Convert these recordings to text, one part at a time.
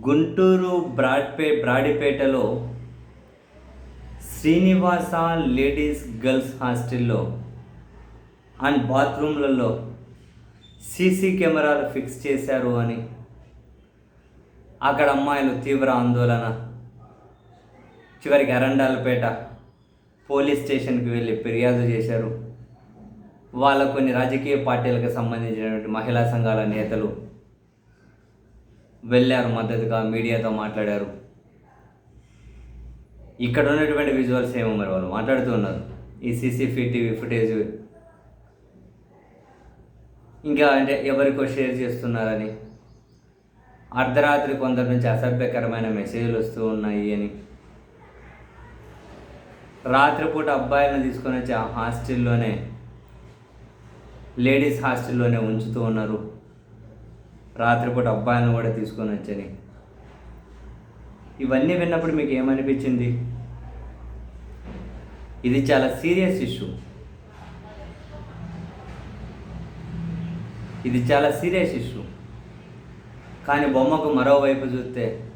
గుంటూరు బ్రాడ్పే బ్రాడిపేటలో Srinivasa ladies girls హాస్టల్లో అండ్ బాత్రూమ్లలో సీసీ కెమెరాలు ఫిక్స్ చేశారు అని అక్కడ అమ్మాయిలు తీవ్ర ఆందోళన. చివరికి అరండాలపేట పోలీస్ స్టేషన్కి వెళ్ళి ఫిర్యాదు చేశారు. వాళ్ళ కొన్ని రాజకీయ పార్టీలకు సంబంధించినటువంటి మహిళా సంఘాల నేతలు వెళ్ళారు మద్దతుగా మీడియాతో మాట్లాడారు. ఇక్కడ ఉన్నటువంటి విజువల్స్ ఏమో మరి వాళ్ళు మాట్లాడుతూ ఉన్నారు. ఈ సీసీ టీవీ ఫుటేజ్ ఇంకా అంటే ఎవరికో షేర్ చేస్తున్నారని. అర్ధరాత్రి కొందరి నుంచి అసభ్యకరమైన మెసేజ్లు వస్తూ ఉన్నాయి అని. రాత్రిపూట అబ్బాయిలను తీసుకొని వచ్చి ఆ హాస్టల్లోనే లేడీస్ హాస్టల్లోనే ఉంచుతూ ఉన్నారు. రాత్రిపూట అబ్బాయిలను కూడా తీసుకొని వచ్చని. ఇవన్నీ విన్నప్పుడు మీకు ఏమనిపించింది? ఇది చాలా సీరియస్ ఇష్యూ. ఇది చాలా సీరియస్ ఇష్యూ. కానీ బొమ్మకు మరోవైపు చూస్తే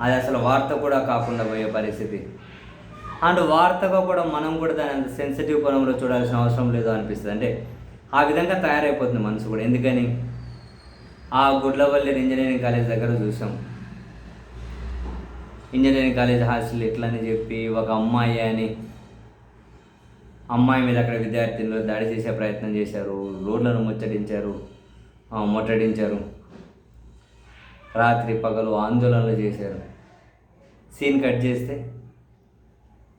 అది అసలు వార్త కూడా కాకుండా పోయే పరిస్థితి. అండ్ వార్తగా కూడా మనం కూడా దాని అంత సెన్సిటివ్ కోణంలో చూడాల్సిన అవసరం లేదు అనిపిస్తుంది. అంటే ఆ విధంగా తయారైపోతుంది మనసు కూడా. ఎందుకని? ఆ గుడ్లవల్లి ఇంజనీరింగ్ కాలేజ్ దగ్గర చూసాం. ఇంజనీరింగ్ కాలేజ్ హాస్టల్ ఇట్లా అని చెప్పి ఒక అమ్మాయి అని అమ్మాయి మీద అక్కడ విద్యార్థులు దాడి చేసే ప్రయత్నం చేశారు. రోడ్లను ముచ్చటించారు ముట్టడించారు. రాత్రి పగలు ఆందోళనలు చేశారు. సీన్ కట్ చేస్తే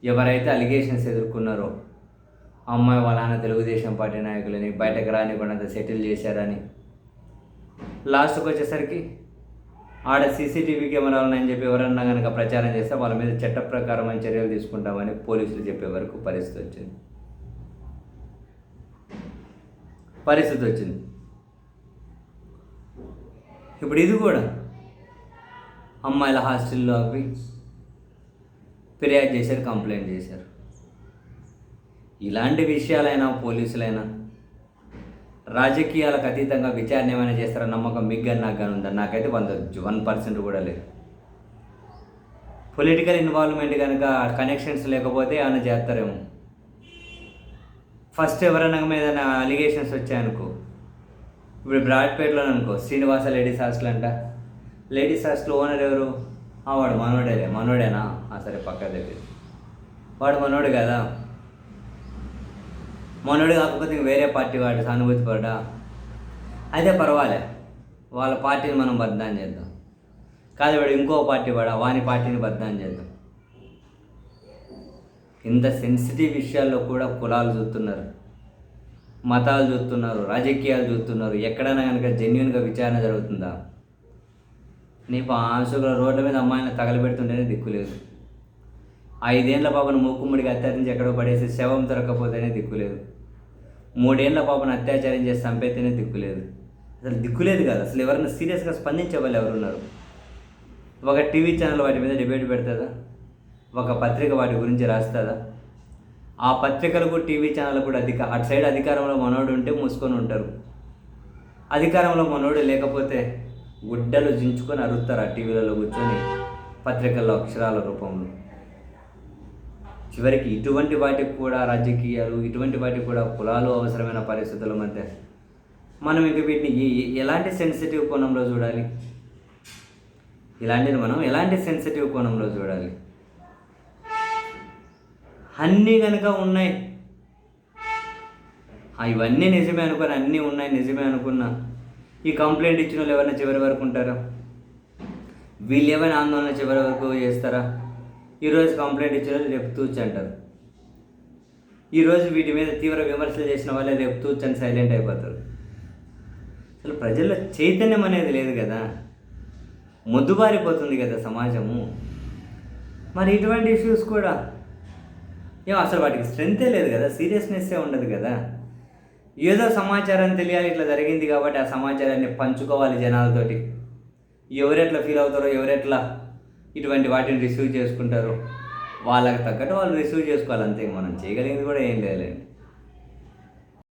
ఎవరైతే అలిగేషన్స్ ఎదుర్కొన్నారో అమ్మాయి వాళ్ళ తెలుగుదేశం పార్టీ నాయకులని బయటకు రానికుండా సెటిల్ చేశారని లాస్ట్కి వచ్చేసరికి ఆడ సీసీటీవీ కెమెరాలు ఉన్నాయని చెప్పి ఎవరన్నా కనుక ప్రచారం చేస్తే వాళ్ళ మీద చట్ట ప్రకారమైన చర్యలు తీసుకుంటామని పోలీసులు చెప్పే వరకు పరిస్థితి వచ్చింది. పరిస్థితి వచ్చింది. ఇప్పుడు ఇది కూడా అమ్మాయిల హాస్టల్లో అవి ఫిర్యాదు చేశారు కంప్లైంట్ చేశారు. ఇలాంటి విషయాలైనా పోలీసులైనా రాజకీయాలకు అతీతంగా విచారణ ఏమైనా చేస్తారన్న నమ్మకం మీకు కానీ నాకు కానీ ఉందా? నాకైతే వంద వన్ పర్సెంట్ కూడా లేదు. పొలిటికల్ ఇన్వాల్వ్మెంట్ కనుక కనెక్షన్స్ లేకపోతే ఏమైనా చేస్తారేమో. ఫస్ట్ ఎవరైనా మీద అలిగేషన్స్ వచ్చాయనుకో ఇప్పుడు బ్రాడ్పేటలో అనుకో శ్రీనివాస లేడీస్ హాస్టల్ అంట. లేడీస్ హాస్టల్ ఓనర్ ఎవరు? ఆ, వాడు మనోడేలే. మనోడేనా? ఆ, సరే పక్క దగ్గర. వాడు మనోడు కదా. మనోడు కాకపోతే ఇంక వేరే పార్టీ వాడు సానుభూతి పడా అయితే పర్వాలే. వాళ్ళ పార్టీని మనం బద్నాం చేద్దాం. కాదు వాడు ఇంకో పార్టీ వాడా? వాని పార్టీని బద్నాం చేద్దాం. ఇంత సెన్సిటివ్ విషయాల్లో కూడా కులాలు చూస్తున్నారు. మతాలు చూస్తున్నారు. రాజకీయాలు చూస్తున్నారు. ఎక్కడైనా కనుక జెన్యున్గా విచారణ జరుగుతుందా? నీ ఆశగా రోడ్ల మీద అమ్మాయిని తగలబెడుతుంటేనే దిక్కులేదు ఐదేళ్ళ పాపను మూకుమ్మడికి అత్యాచారించి ఎక్కడో పడేసి శవం దొరకకపోతేనే దిక్కులేదు మూడేళ్ళ పాపను అత్యాచారం చేసి చంపేతేనే దిక్కులేదు అసలు దిక్కులేదు కదా. అసలు ఎవరైనా సీరియస్గా స్పందించే వాళ్ళు ఎవరున్నారు? ఒక టీవీ ఛానల్ వాటి మీద డిబేట్ పెడుతుందా? ఒక పత్రిక వాటి గురించి రాస్తుందా? ఆ పత్రికలకు టీవీ ఛానల్ కూడా అధిక అటు సైడ్ అధికారంలో మనోడు ఉంటే మూసుకొని ఉంటారు. అధికారంలో మనోడు లేకపోతే గుడ్డలు జించుకొని అరుస్తారు ఆ టీవీలలో కూర్చొని పత్రికల్లో అక్షరాల రూపంలో. చివరికి ఇటువంటి వాటికి కూడా రాజకీయాలు ఇటువంటి వాటికి కూడా కులాలు అవసరమైన పరిస్థితుల మధ్య మనం ఇంక వీటిని ఎలాంటి సెన్సిటివ్ కోణంలో చూడాలి? ఇలాంటిది మనం ఎలాంటి సెన్సిటివ్ కోణంలో చూడాలి? అన్నీ కనుక ఉన్నాయి. ఇవన్నీ నిజమే అనుకుని అన్నీ ఉన్నాయి నిజమే అనుకున్నా ఈ కంప్లైంట్ ఇచ్చిన వాళ్ళు ఎవరైనా చివరి వరకు ఉంటారా? వీళ్ళు ఏమైనా ఆందోళన చివరి వరకు చేస్తారా? ఈరోజు కంప్లైంట్ ఇచ్చిన వాళ్ళు రేపు తూచి అంటారు. ఈరోజు వీటి మీద తీవ్ర విమర్శలు చేసిన వాళ్ళే రేపు తూచి అని సైలెంట్ అయిపోతారు. అసలు ప్రజల్లో చైతన్యం అనేది లేదు కదా. మొద్దుబారిపోతుంది కదా సమాజము. మరి ఇటువంటి ఇష్యూస్ కూడా ఏం అసలు వాటికి స్ట్రెంతే లేదు కదా సీరియస్నెస్సే ఉండదు కదా. ఏదో సమాచారం తెలియాలి ఇట్లా జరిగింది కాబట్టి ఆ సమాచారాన్ని పంచుకోవాలి జనాలతోటి. ఎవరెట్లా ఫీల్ అవుతారో ఎవరెట్లా ఇటువంటి వాటిని రిసీవ్ చేసుకుంటారు. వాళ్ళకి తగ్గట్టు వాళ్ళు రిసీవ్ చేసుకోవాలి అంతే. మనం చేయగలిగింది కూడా ఏం లేదండి